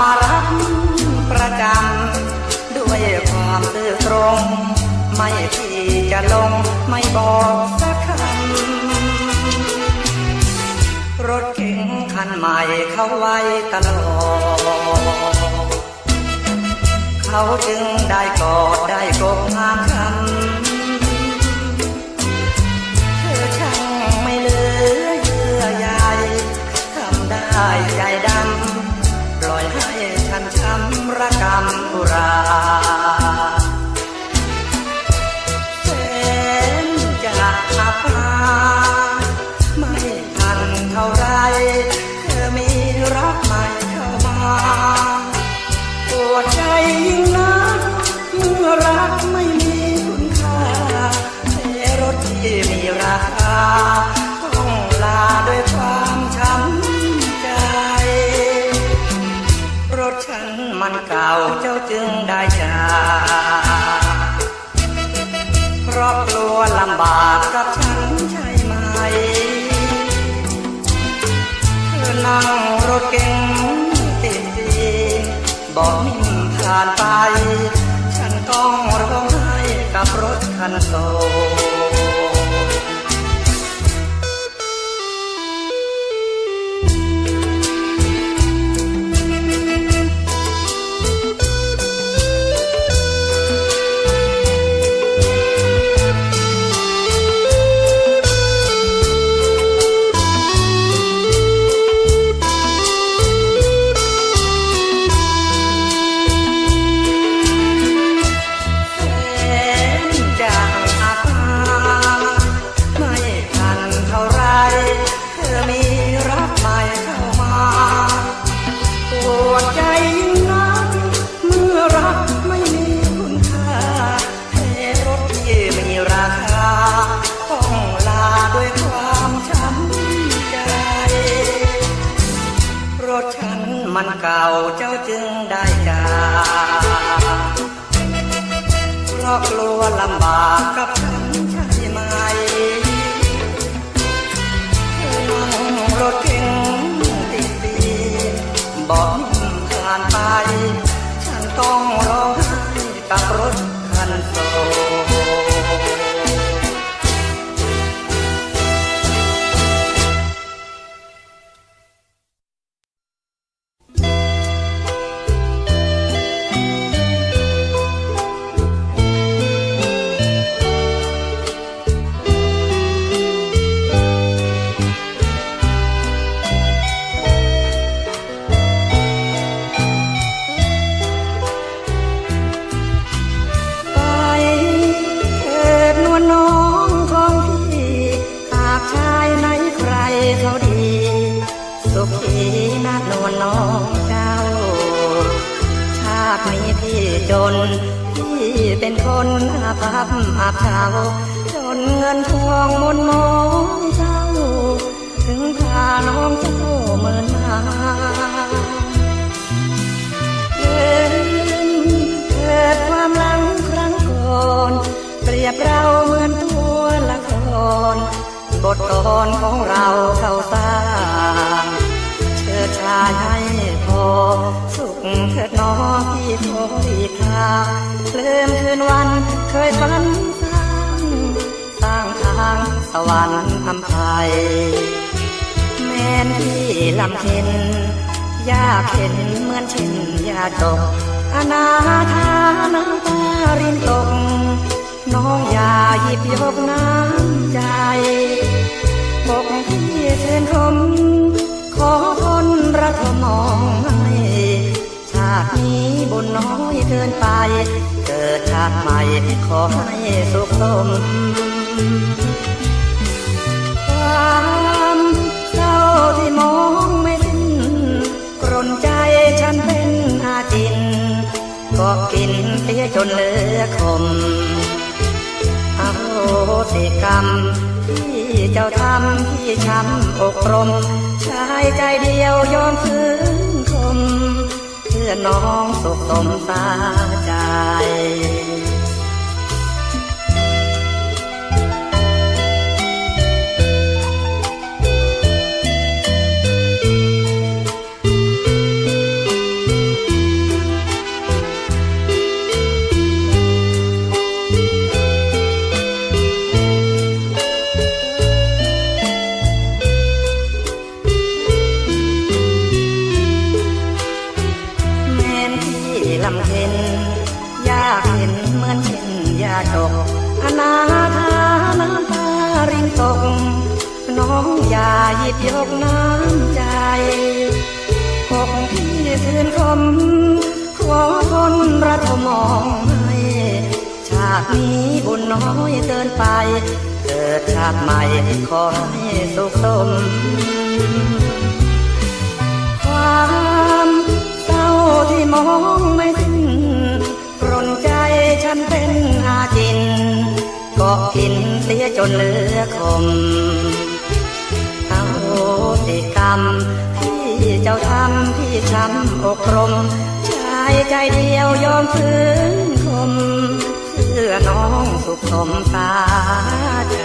มารับประจำด้วยความซื่อตรง ไม่ที่จะลงไม่บอกสักคำรถเก๋งคันใหม่เขาไว้ตลอด เขาจึงได้กอดได้กบงามคำเธอช่างไม่เหลือเยื่อใยทำได้ใจดำำระกำอุรา จึงได้จากเพราะกลัวลำบากกับฉันใช่ไหมเธอนั่งรถเก๋งติดดีบอกนิ่งผ่านไป ฉันต้องร้องไห้กับรถคันโต มันเก่าเจ้าจึงได้จากเพราะกลัวลำบากกับฉันใช่ไหมนั่งรถเก๋งติดดีบอกนิ่มผ่านไป ฉันต้องร้องไห้กับรถคันโต จนพี่เป็นคนอาภัพอาเช้าจนเงินทองมนมองเจ้า ถึงพาน้องเจ้าเมินมาเกิดเกิดความลังครั้งก่อน เปรียบเราเหมือนตัวละครบทกลอนของเรา อีกคราลืมคืนวันเคยฝันสร้างสร้างทางสวรรค์ทำไทยแม่นที่ลำเค็นยากเห็นเหมือนเช่นยาตกอนาถาน้ำตารินตก น้องอย่าหยิบยกน้ำใจปกที่เชิญคมขอทนรักมองให้ชาตินี้บุญน้อยเกิ นไป เกิดชาติใหม่ขอให้สุขสมความเศร้าที่มองไม่สิ้นกรนใจฉันเป็นอาจิน ก็กินเสียจนเหลือคมอโหสิกรรมที่เจ้าทำพี่ช้ำอกรมชายใจเดียวยอมฝืนคมเพื่ออ น้องสุขสมสาใจำเค็นอยากเห็นเหมือนเช่นยาตกอนาถาน้ำตารินตก น้องอย่าหยิบยกน้ำใจหกที่คืนคมขอคนรัฐมองให้ชาตินี้บุญน้อยเกินไป เกิดชาติใหม่ขอให้สุขสมความเศร้าที่มอง นเหลือคมเอาติกรรม ที่เจ้าทำที่ช้ำอกรมชายใจเดียวยอมฝืนคมเพื่อน้องสุขสมตาใจ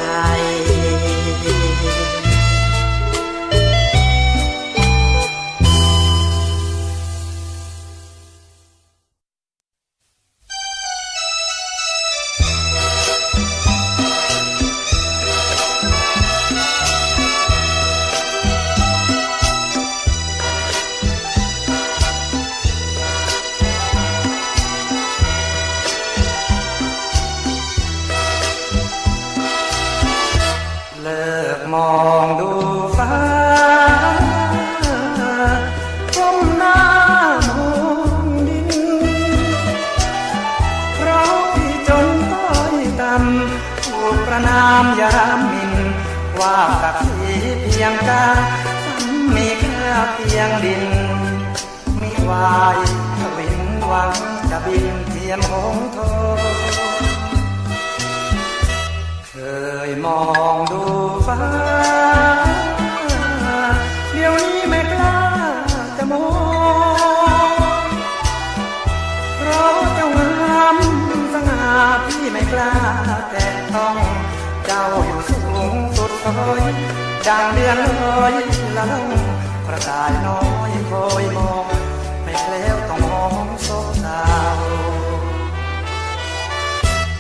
ประนามยามมิน ว่าศักทีเพียงกาสันมีค่เพียงดินมิวายทวินหวังจะบินเทียมหงโทเคยมองดูฟ้า เดี๋ยวนี้ไม่กล้าจะมองเพราะเจ้างามสง่า ไม่กล้าแต่ต้อง เจ้าอยู่สูงสุดซอยดังเดือนลอยละล่องประกายน้อยคอยมอง ไม่แคล้วต้องมองโซดาว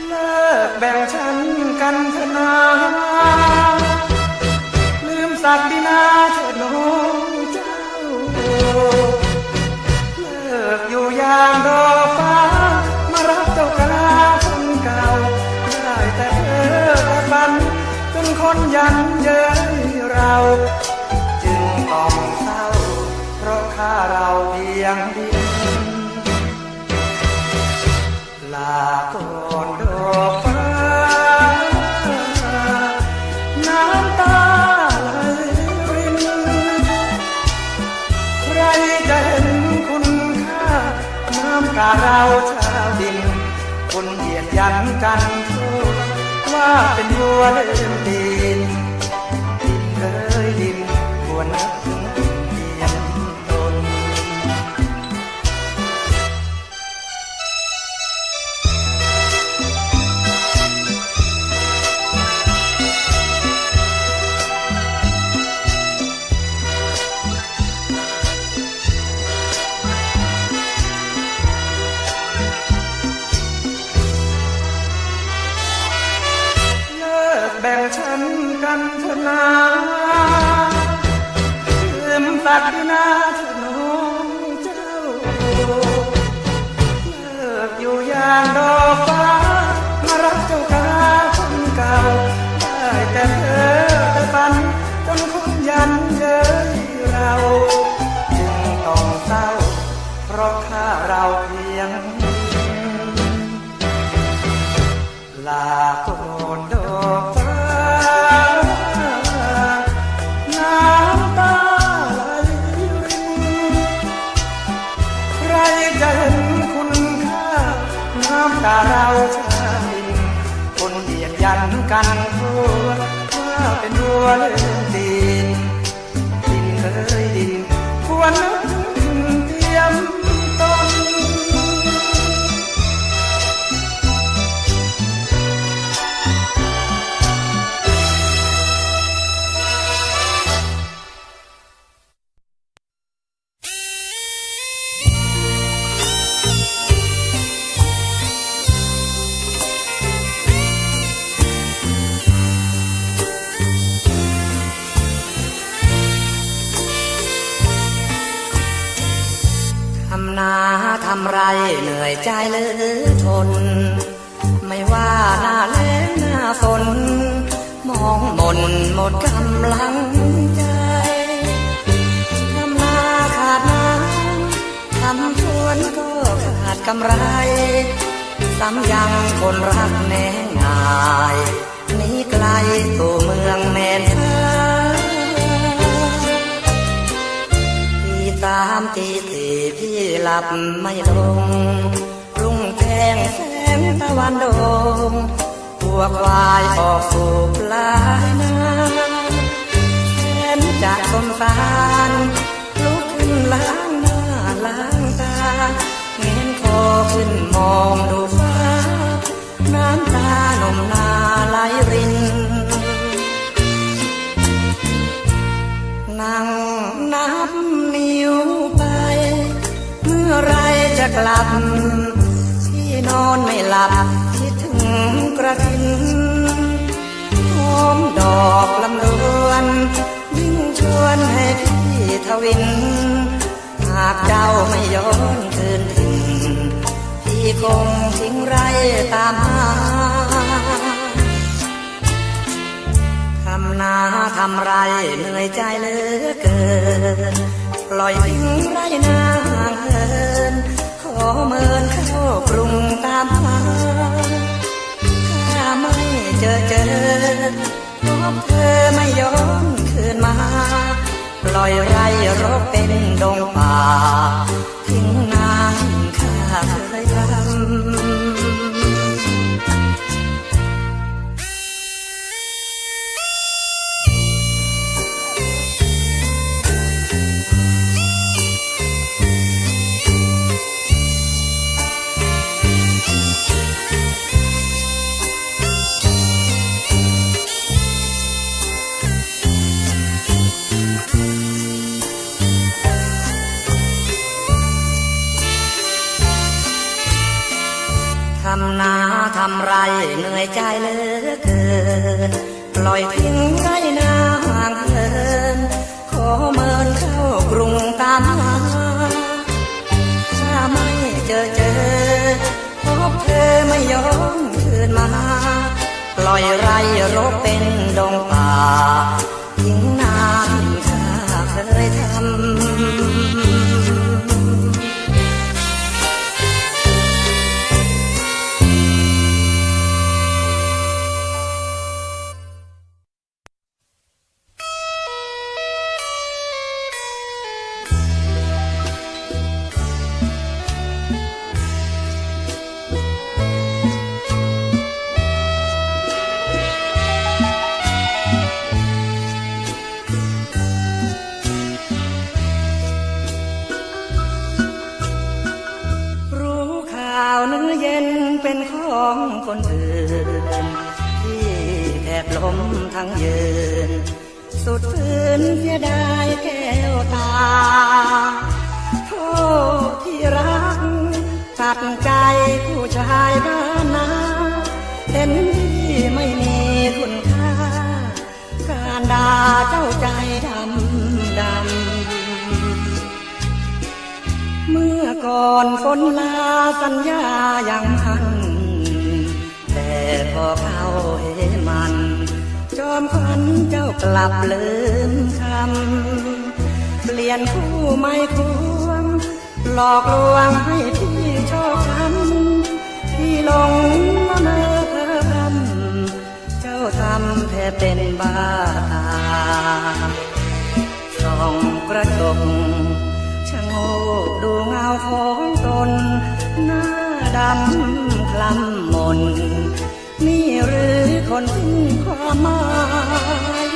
เลิกแบ่งฉันกันเถอะนาลืมศักดิน คนยันเย้ยเรา จึงต้องเศร้า เพราะค่าเราเพียงดินลาก่อนดอกฟ้าน้ำตาไหลรินใครจะเห็นคุณค่าน้ำตาเราชาวดินคนเหยียดยันกันทั่วว่าเป็นวัวเล่นดินดิ ลื เำไรเหนื่อยใจเหลือทน ไม่ว่าหน้าแล้งหน้าฝน มองมนหมดกำลังใจทำนาขาดน้ำทำสวนก็ขาดกำไรซ้ำยังคนรักแน่ง่ายนีไกลตัวเมือง ตีสี่พี่หลับไม่ลงรุ่งแจ้งแสงตะวันโดงตัวควายออกสู่ปลายนาแสนจะสงสารลุกขึ้นลา กลับ ที่นอนไม่หลับ คิดถึงกระถินหอมดอกลำดวนยิ่งชวนให้พี่ทวิน หากเจ้าไม่ย้อนคืนถิ่นพี่คงทิ้งไรตามหาทำนาทำไรเหนื่อยใจเหลือเกิน ปล่อยทิ้งไรนา เมินเข้ากรุงตามหาถ้าไม่เจอเจอพบเธอไม่ย้อนคืนมา ปล่อยไรรกเป็นดงป่าทิ้งนางข้า ล่อยทิ้งไรนาห่างเหินขอเมินเข้ากรุงตามหาถ้าไม่เจอเจอพบเธอไม่ยอมคืนมาปล่อยไรรบเป็นดงป่า ทั้งยืน สุดฝืนเสียดายแก้วตา โทษที่รักตัดใจผู้ชายบ้านนาเห็นที่ไม่มีคุณค่า การด่าเจ้าใจดำดำ เมื่อก่อนคนลาสัญญาอย่างพันแต่พอเข้าเฮมัน จอมขวัญเจ้ากลับเลืมคำเปลี่ยนคู่ไม่ควงหลอกลวงให้พี่ชอบทำที่หลงละเมอเพ้อพำเจ้าทำแทบเป็นบ้าตาส่องกระจกชะโงกดูเงาของตน หน้าดำคล้ำมน นี่หรือคนสิ้นความหมาย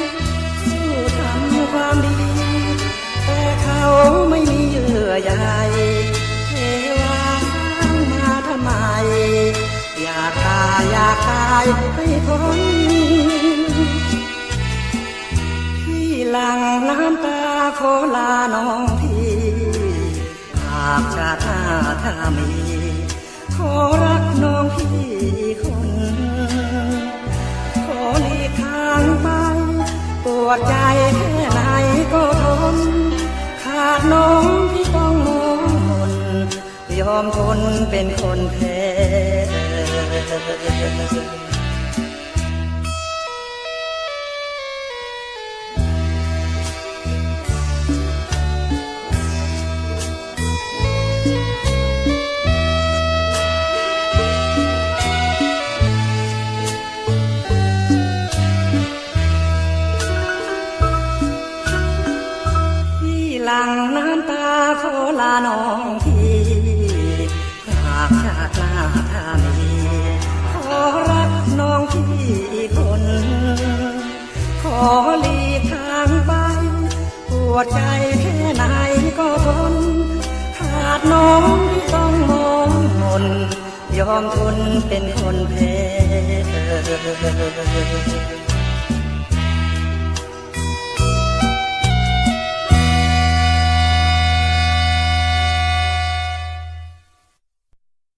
สู้ทำความดี แต่เขาไม่มีเยื่อใยเทวาสร้างมาทำไม อยากตายอยากตายให้พ้นพี่หลังน้ำตาขอลาน้องพี่หากชาติหน้าถ้ามีขอรักน้องพี่ วดใจแค่ไหนก็ทน ขาดน้องพี่ต้องมองมนยอมทนเป็นคนแพ้ วดใจแค่ไหนก็ทนขาดน้องที่ต้องมองมนยอมทนเป็นคนแพ้